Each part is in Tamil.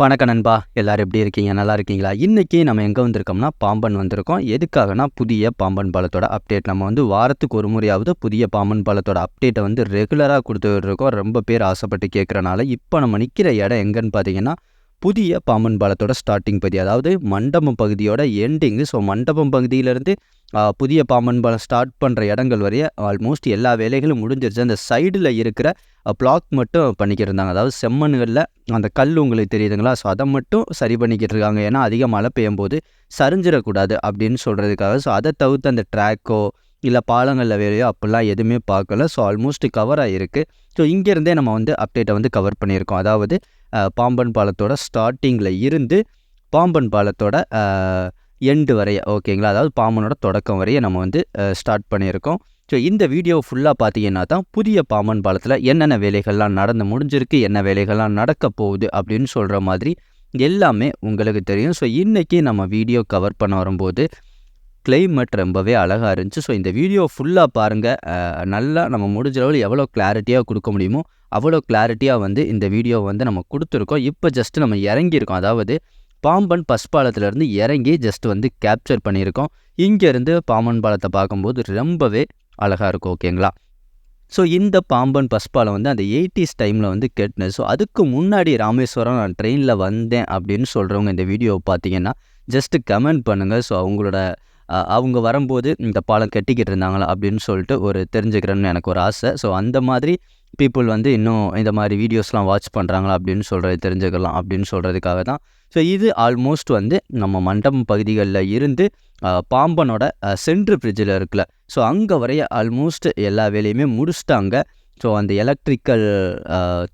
வணக்கம் நண்பா. எல்லாரும் எப்படி இருக்கீங்க? நல்லா இருக்கீங்களா? இன்றைக்கி நம்ம எங்கே வந்திருக்கோம்னா பாம்பன் வந்திருக்கோம். எதுக்காகனா புதிய பாம்பன் பாலத்தோட அப்டேட் நம்ம வந்து வாரத்துக்கு ஒரு முறையாவது புதிய பாம்பன் பாலத்தோட அப்டேட்டை வந்து ரெகுலராக கொடுத்துட்டு இருக்கோம். ரொம்ப பேர் ஆசைப்பட்டு கேட்குறனால இப்போ நம்ம நிற்கிற இடம் எங்கேன்னு பார்த்தீங்கன்னா புதிய பாம்பன் பாலத்தோட ஸ்டார்டிங் பகுதி. அதாவது மண்டபம் பகுதியோட எண்டிங்கு ஸோ மண்டபம் பகுதியிலேருந்து புதிய பாம்பன் பாலம் ஸ்டார்ட் பண்ணுற இடங்கள் வரைய ஆல்மோஸ்ட் எல்லா வேலைகளும் முடிஞ்சிருச்சு. அந்த சைடில் இருக்கிற பிளாக் மட்டும் பண்ணிக்கிட்டு இருந்தாங்க. அதாவது செம்மண்களில் அந்த கல் உங்களுக்கு தெரியுதுங்களா? ஸோ அதை மட்டும் சரி பண்ணிக்கிட்டு இருக்காங்க. ஏன்னா அதிக மழை பெய்யும் போது சரிஞ்சிடக்கூடாது அப்படின்னு சொல்கிறதுக்காக ஸோ அதை தவிர்த்து அந்த ட்ராக்கோ இல்லை பாலங்களில் வேலையோ அப்படிலாம் எதுவுமே பார்க்கல. ஸோ ஆல்மோஸ்ட் கவர் ஆகிருக்கு ஸோ இங்கேருந்தே நம்ம வந்து அப்டேட்டை வந்து கவர் பண்ணியிருக்கோம். அதாவது பாம்பன் பாலத்தோட ஸ்டார்டிங்கில் இருந்து பாம்பன் பாலத்தோட எண்டு வரைய ஓகேங்களா அதாவது பாம்பனோட தொடக்கம் வரைய நம்ம வந்து ஸ்டார்ட் பண்ணியிருக்கோம். ஸோ இந்த வீடியோ ஃபுல்லாக பார்த்தீங்கன்னா தான் புதிய பாம்பன் பாலத்தில் என்னென்ன வேலைகள்லாம் நடந்து முடிஞ்சிருக்கு என்ன வேலைகள்லாம் நடக்க போகுது அப்படின்னு சொல்கிற மாதிரி எல்லாமே உங்களுக்கு தெரியும். ஸோ இன்றைக்கி நம்ம வீடியோ கவர் பண்ண வரும்போது கிளைமேட் ரொம்பவே அழகாக இருந்துச்சு. ஸோ இந்த வீடியோ ஃபுல்லாக பாருங்கள் நல்லா நம்ம முடிஞ்ச அளவில் எவ்வளோ கிளாரிட்டியாக கொடுக்க முடியுமோ அவ்வளோ கிளாரிட்டியாக வந்து இந்த வீடியோ வந்து நம்ம கொடுத்துருக்கோம். இப்போ ஜஸ்ட் நம்ம இறங்கியிருக்கோம். அதாவது பாம்பன் பஸ் பாலத்திலேருந்து இறங்கி ஜஸ்ட் வந்து கேப்சர் பண்ணியிருக்கோம். இங்கேருந்து பாம்பன் பாலத்தை பார்க்கும்போது ரொம்பவே அழகாக இருக்கும் ஓகேங்களா ஸோ இந்த பாம்பன் பஸ் பாலம் வந்து அந்த எயிட்டிஸ் டைமில் வந்து கெட்டினது. ஸோ அதுக்கு முன்னாடி ராமேஸ்வரம் நான் ட்ரெயினில் வந்தேன் அப்படின்னு சொல்கிறவங்க இந்த வீடியோவை பார்த்தீங்கன்னா ஜஸ்ட்டு கமெண்ட் பண்ணுங்கள் ஸோ அவங்களோட அவங்க வரும்போது இந்த பாலம் கட்டிக்கிட்டு இருந்தாங்களா அப்படின்னு சொல்லிட்டு ஒரு தெரிஞ்சுக்கிறேன்னு எனக்கு ஒரு ஆசை. ஸோ அந்த மாதிரி பீப்புள் வந்து இன்னும் இந்த மாதிரி வீடியோஸ்லாம் வாட்ச் பண்ணுறாங்களா அப்படின்னு சொல்கிறது தெரிஞ்சுக்கலாம் அப்படின்னு சொல்கிறதுக்காக தான். ஸோ இது ஆல்மோஸ்ட் வந்து நம்ம மண்டபம் பகுதிகளில் இருந்து பாம்பனோட சென்ட்ரு பிரிட்ஜில் இருக்குல்ல ஸோ அங்கே வரைய ஆல்மோஸ்ட் எல்லா வேலையுமே முடிச்சிட்டாங்க. ஸோ அந்த எலக்ட்ரிக்கல்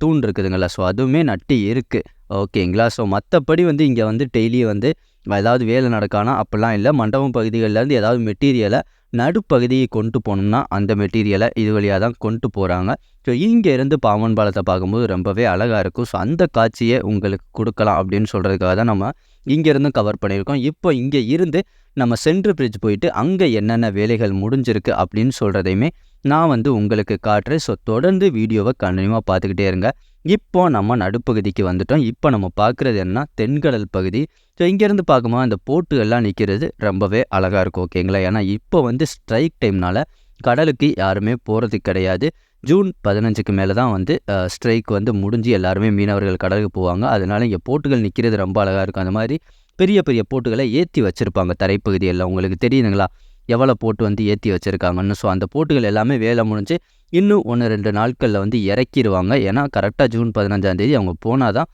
தூண் இருக்குதுங்களா ஸோ அதுவுமே நட்டி இருக்குது ஓகேங்களா? ஸோ மற்றபடி வந்து இங்கே வந்து டெய்லி வந்து ஏதாவது வேலை நடக்கானா? அப்படிலாம் இல்லை. மண்டபம் பகுதிகளிலேருந்து ஏதாவது மெட்டீரியலை நடுப்பகுதியை கொண்டு போனோம்னா அந்த மெட்டீரியலை இது வழியாக தான் கொண்டு போகிறாங்க ஸோ இங்கேருந்து பாம்பன் பாலத்தை பார்க்கும்போது ரொம்பவே அழகாக இருக்கும். ஸோ அந்த காட்சியை உங்களுக்கு கொடுக்கலாம் அப்படின்னு சொல்கிறதுக்காக தான் நம்ம இங்கேருந்து கவர் பண்ணியிருக்கோம். இப்போ இங்கே இருந்து நம்ம சென்ட்ரு பிரிட்ஜ் போயிட்டு அங்கே என்னென்ன வேலைகள் முடிஞ்சிருக்கு அப்படின்னு சொல்கிறதையுமே நான் வந்து உங்களுக்கு காட்டுறேன். ஸோ தொடர்ந்து வீடியோவை கண்டினியூவாக பார்த்துக்கிட்டே இருங்க. இப்போ நம்ம நடுப்பகுதிக்கு வந்துட்டோம். இப்போ நம்ம பார்க்குறது என்ன? தென்கடல் பகுதி. ஸோ இங்கேருந்து பார்க்கும்போது அந்த போட்டுகள்லாம் நிற்கிறது ரொம்பவே அழகாக இருக்கும் ஓகேங்களா? ஏன்னா இப்போ வந்து ஸ்ட்ரைக் டைம்னால கடலுக்கு யாருமே போகிறது கிடையாது. ஜூன் பதினஞ்சுக்கு மேலே தான் வந்து ஸ்ட்ரைக் வந்து முடிஞ்சு எல்லாருமே மீனவர்கள் கடலுக்கு போவாங்க. அதனால் இங்கே போட்டுகள் நிற்கிறது ரொம்ப அழகாக இருக்கும். அந்த மாதிரி பெரிய பெரிய போட்டுகளை ஏற்றி வச்சுருப்பாங்க தரைப்பகுதியெல்லாம். உங்களுக்கு தெரியுதுங்களா? எவ்வளோ போட்டு வந்து ஏற்றி வச்சுருக்காங்கன்னு. ஸோ அந்த போட்டுகள் எல்லாமே வேலை முடிஞ்சு இன்னும் ஒன்று ரெண்டு நாட்களில் வந்து இறக்கிடுவாங்க ஏன்னா கரெக்டாக ஜூன் பதினஞ்சாம் தேதி அவங்க போனால் தான்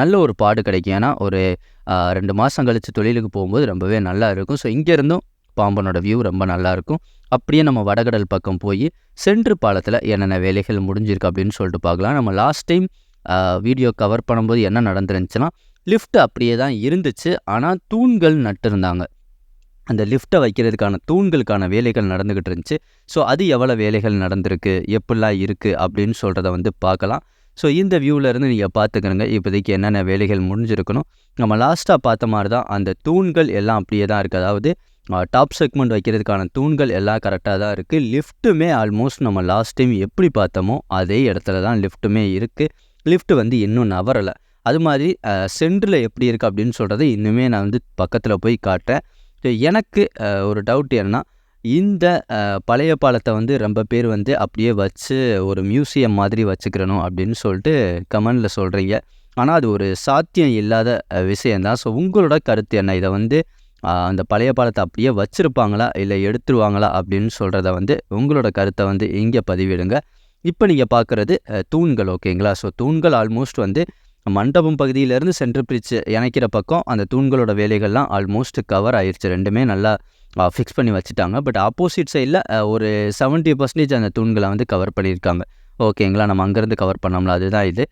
நல்ல ஒரு பாடு கிடைக்கும். ஏன்னா ஒரு ரெண்டு மாதம் கழித்து தொழிலுக்கு போகும்போது ரொம்பவே நல்லா இருக்கும். ஸோ இங்கேருந்தும் பாம்பனோட வியூ ரொம்ப நல்லாயிருக்கும் அப்படியே நம்ம வடகடல் பக்கம் போய் சென்று பாலத்தில் என்னென்ன வேலைகள் முடிஞ்சிருக்கு அப்படின்னு சொல்லிட்டு பார்க்கலாம். நம்ம லாஸ்ட் டைம் வீடியோ கவர் பண்ணும்போது என்ன நடந்துருந்துச்சுன்னா லிஃப்ட் அப்படியே தான் இருந்துச்சு. ஆனால் தூண்கள் நட்டுருந்தாங்க. அந்த லிஃப்ட்டை வைக்கிறதுக்கான தூண்களுக்கான வேலைகள் நடந்துக்கிட்டு இருந்துச்சு. ஸோ அது எவ்வளோ வேலைகள் நடந்திருக்கு எப்படிலாம் இருக்குது அப்படின்னு சொல்கிறத வந்து பார்க்கலாம். ஸோ இந்த வியூவிலேருந்து நீங்கள் பார்த்துக்கிறங்க இப்போதைக்கு என்னென்ன வேலைகள் முடிஞ்சிருக்கணும். நம்ம லாஸ்ட்டாக பார்த்த மாதிரி தான் அந்த தூண்கள் எல்லாம் அப்படியே தான் இருக்குது அதாவது டாப் செக்மெண்ட் வைக்கிறதுக்கான தூண்கள் எல்லாம் கரெக்டாக தான் இருக்குது லிஃப்ட்டுமே ஆல்மோஸ்ட் நம்ம லாஸ்ட் டைம் எப்படி பார்த்தோமோ அதே இடத்துல தான் லிஃப்ட்டுமே இருக்குது லிஃப்ட் வந்து இன்னும் நவரலை. அது மாதிரி சென்டரில் எப்படி இருக்குது அப்படின்னு சொல்கிறத இன்னுமே நான் வந்து பக்கத்தில் போய் காட்டுறேன். எனக்கு ஒரு டவுட் என்னன்னா இந்த பழைய பாலத்தை வந்து ரொம்ப பேர் வந்து அப்படியே வச்சு ஒரு மியூசியம் மாதிரி வச்சுக்கிறணும் அப்படின்னு சொல்லிட்டு கமெண்டில் சொல்கிறீங்க ஆனால் அது ஒரு சாத்தியம் இல்லாத விஷயந்தான் ஸோ உங்களோட கருத்து என்ன? இதை வந்து அந்த பழைய பாலத்தை அப்படியே வச்சுருப்பாங்களா? இல்லை எடுத்துருவாங்களா? அப்படின்னு சொல்கிறத வந்து உங்களோட கருத்தை வந்து இங்கே பதிவிடுங்க. இப்போ நீங்கள் பார்க்குறது தூண்கள் ஓகேங்களா? ஸோ தூண்கள் ஆல்மோஸ்ட் வந்து மண்டபம் பகுதியிலேருந்து சென்ட்ரு பிரிட்ஜ் இணைக்கிற பக்கம் அந்த தூண்களோட வேலைகள்லாம் ஆல்மோஸ்ட் கவர் ஆயிடுச்சு ரெண்டுமே நல்லா ஃபிக்ஸ் பண்ணி வச்சுட்டாங்க. பட் ஆப்போசிட் சைடில் ஒரு செவன்ட்டி பர்சன்டேஜ் அந்த தூண்களை வந்து கவர் பண்ணியிருக்காங்க. ஓகேங்களா நம்ம அங்கேருந்து கவர் பண்ணோம்ல அதுதான் இது.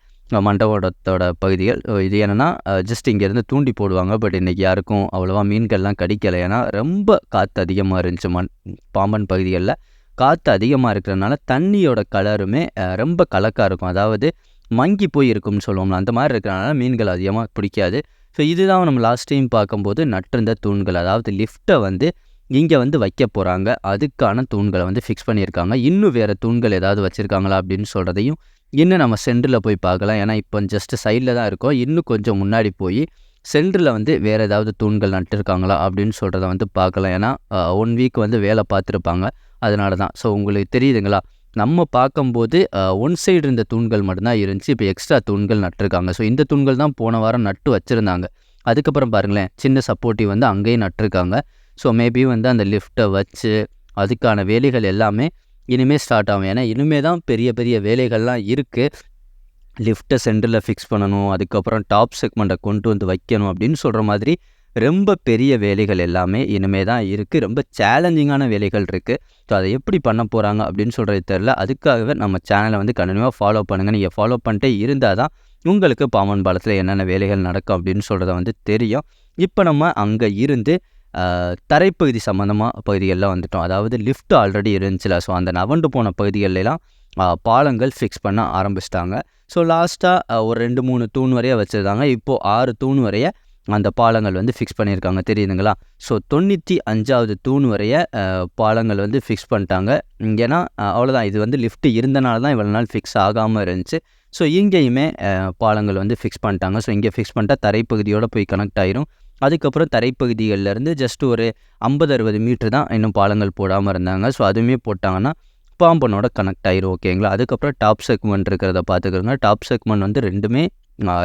மண்டபத்தோட பகுதிகள். இது என்னென்னா ஜஸ்ட் இங்கேருந்து தூண்டி போடுவாங்க. பட் இன்றைக்கி யாருக்கும் அவ்வளோவா மீன்கள்லாம் கிடைக்கல. ஏன்னா ரொம்ப காற்று அதிகமாக இருந்துச்சு மண் பாம்பன் பகுதிகளில். காற்று அதிகமாக இருக்கிறனால தண்ணியோட கலருமே ரொம்ப கலக்காக இருக்கும். அதாவது மங்கி போய் இருக்கும்னு சொல்லுவோம்ல அந்த மாதிரி இருக்கிறனால மீன்கள் அதிகமாக பிடிக்காது. ஸோ இதுதான் நம்ம லாஸ்ட் டைம் பார்க்கும்போது நட்டிருந்த தூண்கள். அதாவது லிஃப்ட்டை வந்து இங்கே வந்து வைக்க போகிறாங்க அதுக்கான தூண்களை வந்து ஃபிக்ஸ் பண்ணியிருக்காங்க. இன்னும் வேறு தூண்கள் ஏதாவது வச்சுருக்காங்களா அப்படின்னு சொல்கிறதையும் இன்னும் நம்ம சென்டரில் போய் பார்க்கலாம். ஏன்னா இப்போ ஜஸ்ட் சைடில் தான் இருக்கோம். இன்னும் கொஞ்சம் முன்னாடி போய் சென்டரில் வந்து வேறு ஏதாவது தூண்கள் நட்டுருக்காங்களா அப்படின்னு சொல்கிறத வந்து பார்க்கலாம். ஏன்னா ஒன் வீக் வந்து வேலை பார்த்துருப்பாங்க. அதனால தான். ஸோ உங்களுக்கு தெரியுதுங்களா? நம்ம பார்க்கும்போது ஒன் சைடு இருந்த தூண்கள் மட்டும்தான் இருந்துச்சு. இப்போ எக்ஸ்ட்ரா தூண்கள் நட்டிருக்காங்க. ஸோ இந்த தூண்கள் தான் போன வாரம் நட்டு வச்சுருந்தாங்க. அதுக்கப்புறம் பாருங்களேன் சின்ன சப்போர்ட்டிவ் வந்து அங்கேயும் நட்டிருக்காங்க. ஸோ மேபி வந்து அந்த லிஃப்ட்டை வச்சு அதுக்கான வேலைகள் எல்லாமே இனிமேல் ஸ்டார்ட் ஆகும். ஏன்னா இனிமேல் தான் பெரிய பெரிய வேலைகள்லாம் இருக்குது லிஃப்ட்டை சென்டரில் ஃபிக்ஸ் பண்ணணும். அதுக்கப்புறம் டாப் செக்மெண்ட்டை கொண்டு வந்து வைக்கணும் அப்படின்னு சொல்கிற மாதிரி ரொம்ப பெரிய வேலைகள் எல்லாமே இனிமே தான் இருக்குது ரொம்ப சேலஞ்சிங்கான வேலைகள் இருக்குது ஸோ அதை எப்படி பண்ண போகிறாங்க அப்படின்னு சொல்கிறது தெரில அதுக்காகவே நம்ம சேனலை வந்து கண்டினியூவாக ஃபாலோ பண்ணுங்கள் நீங்கள் ஃபாலோ பண்ணிட்டே இருந்தால் தான் உங்களுக்கு பாமன் பாலத்தில் என்னென்ன வேலைகள் நடக்கும் அப்படின்னு சொல்கிறத வந்து தெரியும். இப்போ நம்ம அங்கே இருந்து தரைப்பகுதி சம்மந்தமாக பகுதிகளில் வந்துட்டோம். அதாவது லிஃப்ட் ஆல்ரெடி இருந்துச்சுல. ஸோ அந்த நவண்டு போன பகுதிகளெல்லாம் பாலங்கள் ஃபிக்ஸ் பண்ண ஆரம்பிச்சிட்டாங்க. ஸோ லாஸ்ட்டாக ஒரு ரெண்டு மூணு தூண் வரைய வச்சுருந்தாங்க. இப்போது ஆறு தூண் வரைய அந்த பாலங்கள் வந்து ஃபிக்ஸ் பண்ணியிருக்காங்க. தெரியுதுங்களா? ஸோ தொண்ணூற்றி அஞ்சாவது தூண் வரைய பாலங்கள் வந்து ஃபிக்ஸ் பண்ணிட்டாங்க. ஏன்னா அவ்வளோதான் இது வந்து லிஃப்ட் இருந்தனால தான் இவ்வளோ நாள் ஃபிக்ஸ் ஆகாமல் இருந்துச்சு. ஸோ இங்கேயுமே பாலங்கள் வந்து ஃபிக்ஸ் பண்ணிட்டாங்க. ஸோ இங்கே ஃபிக்ஸ் பண்ணிட்டா தரைப்பகுதியோடு போய் கனெக்ட் ஆயிரும். அதுக்கப்புறம் தரைப்பகுதிகளிலேருந்து ஜஸ்ட் ஒரு ஐம்பது அறுபது மீட்ரு தான் இன்னும் பாலங்கள் போடாமல் இருந்தாங்க. ஸோ அதுவுமே போட்டாங்கன்னா பாம்பனோட கனெக்ட் ஆயிரும் ஓகேங்களா அதுக்கப்புறம் டாப் செக்மெண்ட் இருக்கிறத பார்த்துக்கிறோங்க டாப் செக்மெண்ட் வந்து ரெண்டுமே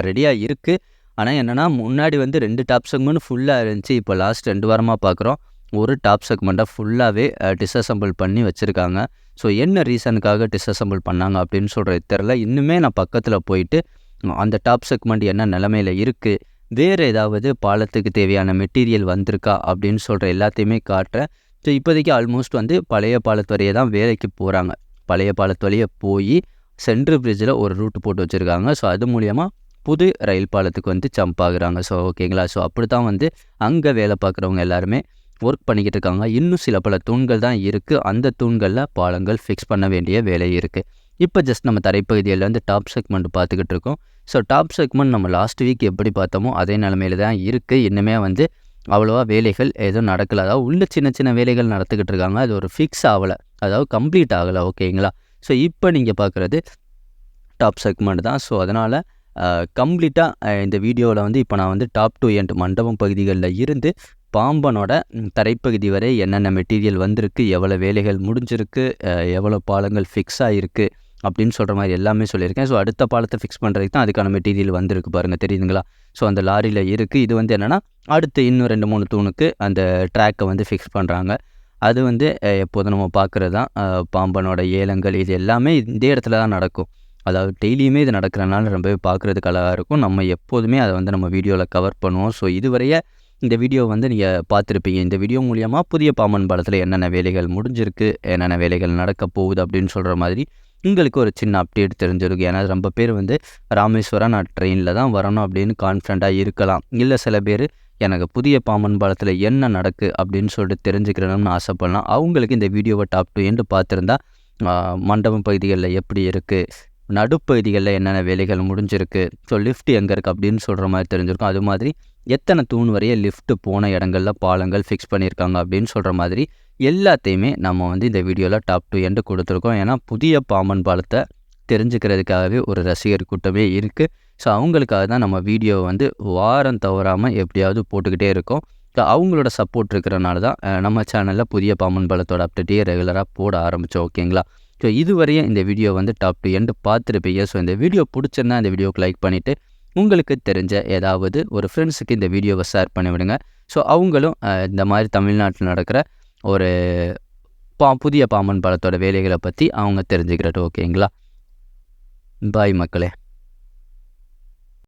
ரெடியாக இருக்குது ஆனால் என்னென்னா முன்னாடி வந்து ரெண்டு டாப் செக்மெண்ட் ஃபுல்லாக இருந்துச்சு. இப்போ லாஸ்ட் ரெண்டு வாரமாக பார்க்குறோம் ஒரு டாப் செக்மெண்ட்டை ஃபுல்லாகவே டிஸ்அசம்பிள் பண்ணி வச்சுருக்காங்க. ஸோ என்ன ரீசனுக்காக டிஸ்அசம்பிள் பண்ணாங்க அப்படின்னு சொல்கிறது தெரில இன்னுமே நான் பக்கத்தில் போயிட்டு அந்த டாப் செக்மெண்ட் என்ன நிலமையில் இருக்குது வேறு ஏதாவது பாலத்துக்கு தேவையான மெட்டீரியல் வந்திருக்கா? அப்படின்னு சொல்கிற எல்லாத்தையுமே காட்டுறேன். ஸோ இப்போதைக்கு ஆல்மோஸ்ட் வந்து பழைய பாலத்து வழியே தான் வேலைக்கு போகிறாங்க பழைய பாலத்து வழியே போய் சென்ட்ரு பிரிட்ஜில் ஒரு ரூட் போட்டு வச்சுருக்காங்க. ஸோ அது மூலியமாக புது ரயில் பாலத்துக்கு வந்து ஜம்ப் ஆகுறாங்க. ஸோ ஓகேங்களா ஸோ அப்படி தான் வந்து அங்கே வேலை பார்க்குறவங்க எல்லாருமே ஒர்க் பண்ணிக்கிட்டு இருக்காங்க. இன்னும் சில பல தூண்கள் தான் இருக்குது அந்த தூண்களில் பாலங்கள் ஃபிக்ஸ் பண்ண வேண்டிய வேலை இருக்குது இப்போ ஜஸ்ட் நம்ம தரைப்பகுதியில் வந்து டாப் செக்மெண்ட் பார்த்துக்கிட்டு இருக்கோம். ஸோ டாப் செக்மெண்ட் நம்ம லாஸ்ட் வீக் எப்படி பார்த்தோமோ அதே நிலமையில தான் இருக்குது இன்னுமே வந்து அவ்வளோவா வேலைகள் எதுவும் நடக்கலை. அதாவது உள்ள சின்ன சின்ன வேலைகள் நடத்துக்கிட்டு இருக்காங்க. அது ஒரு ஃபிக்ஸ் ஆகலை. அதாவது கம்ப்ளீட் ஆகலை. ஓகேங்களா ஸோ இப்போ நீங்கள் பார்க்குறது டாப் செக்மெண்ட் தான். ஸோ அதனால் கம்ப்ளீட்டாக இந்த வீடியோவில் வந்து இப்போ நான் வந்து டாப் டூ எண்ட் மண்டபம் பகுதிகளில் இருந்து பாம்பனோட தரைப்பகுதி வரை என்னென்ன மெட்டீரியல் வந்திருக்கு எவ்வளோ வேலைகள் முடிஞ்சிருக்கு எவ்வளோ பாலங்கள் ஃபிக்ஸ் ஆகிருக்கு அப்படின்னு சொல்கிற மாதிரி எல்லாமே சொல்லியிருக்கேன். ஸோ அடுத்த பாலத்தை ஃபிக்ஸ் பண்ணுறதுக்கு தான் அதுக்கான மெட்டீரியல் வந்திருக்கு பாருங்கள் தெரியுதுங்களா? ஸோ அந்த லாரியில் இருக்குது இது வந்து என்னென்னா அடுத்து இன்னும் ரெண்டு மூணு தூணுக்கு அந்த ட்ராக்கை வந்து ஃபிக்ஸ் பண்ணுறாங்க அது வந்து எப்போதும் நம்ம பார்க்குறது தான். பாம்பனோட ஏலங்கள் இது எல்லாமே இந்த இடத்துல தான் நடக்கும். அதாவது டெய்லியுமே இது நடக்கிறனால ரொம்பவே பார்க்குறதுக்கு அழகாக இருக்கும். நம்ம எப்போதுமே அதை வந்து நம்ம வீடியோவில் கவர் பண்ணுவோம். ஸோ இதுவரைய இந்த வீடியோ வந்து நீங்கள் பார்த்துருப்பீங்க. இந்த வீடியோ மூலியமாக புதிய பாம்பன் பாலத்தில் என்னென்ன வேலைகள் முடிஞ்சிருக்கு என்னென்ன வேலைகள் நடக்க போகுது அப்படின்னு சொல்கிற மாதிரி உங்களுக்கு ஒரு சின்ன அப்டேட் தெரிஞ்சிருக்கும். ஏன்னா ரொம்ப பேர் வந்து ராமேஸ்வரம் நான் ட்ரெயினில் தான் வரணும் அப்படின்னு கான்ஃபிடண்ட்டாக இருக்கலாம். இல்லை சில பேர் எனக்கு புதிய பாமன் பாலத்தில் என்ன நடக்கு அப்படின்னு சொல்லிட்டு தெரிஞ்சுக்கிறணும்னு ஆசைப்படலாம். அவங்களுக்கு இந்த வீடியோவை டாப் டூ என்று பார்த்துருந்தா மண்டபம் பகுதிகளில் எப்படி இருக்குது நடுப்பகுதிகளில் என்னென்ன வேலைகள் முடிஞ்சிருக்கு? ஸோ லிஃப்ட் எங்கே இருக்குது அப்படின்னு சொல்கிற மாதிரி தெரிஞ்சிருக்கும். அது மாதிரி எத்தனை தூண் வரைய லிஃப்ட்டு போன இடங்களில் பாலங்கள் ஃபிக்ஸ் பண்ணியிருக்காங்க அப்படின்னு சொல்கிற மாதிரி எல்லாத்தையுமே நம்ம வந்து இந்த வீடியோவில் டாப் டூ எண்டு கொடுத்துருக்கோம். ஏன்னா புதிய பாம்பன் பாலத்தை தெரிஞ்சுக்கிறதுக்காகவே ஒரு ரசிகர் கூட்டமே இருக்குது ஸோ அவங்களுக்காக தான் நம்ம வீடியோ வந்து வாரம் தவறாமல் எப்படியாவது போட்டுக்கிட்டே இருக்கோம். ஸோ அவங்களோட சப்போர்ட் இருக்கிறனால தான் நம்ம சேனலில் புதிய பாம்பன் பாலத்தோட அப்டேட்டையே ரெகுலராக போட ஆரம்பித்தோம் ஓகேங்களா ஸோ இதுவரையும் இந்த வீடியோ வந்து டாப் டு எண்டு பார்த்துருப்பீங்க. ஸோ இந்த வீடியோ பிடிச்சிருந்தா இந்த வீடியோக்கு லைக் பண்ணிவிட்டு உங்களுக்கு தெரிஞ்ச ஏதாவது ஒரு ஃப்ரெண்ட்ஸுக்கு இந்த வீடியோவை ஷேர் பண்ணிவிடுங்க ஸோ அவங்களும் இந்த மாதிரி தமிழ்நாட்டில் நடக்கிற ஒரு பா புதிய பாம்பன் படத்தோட வேலைகளை பற்றி அவங்க தெரிஞ்சுக்கிறட்டு ஓகேங்களா பாய் மக்களே.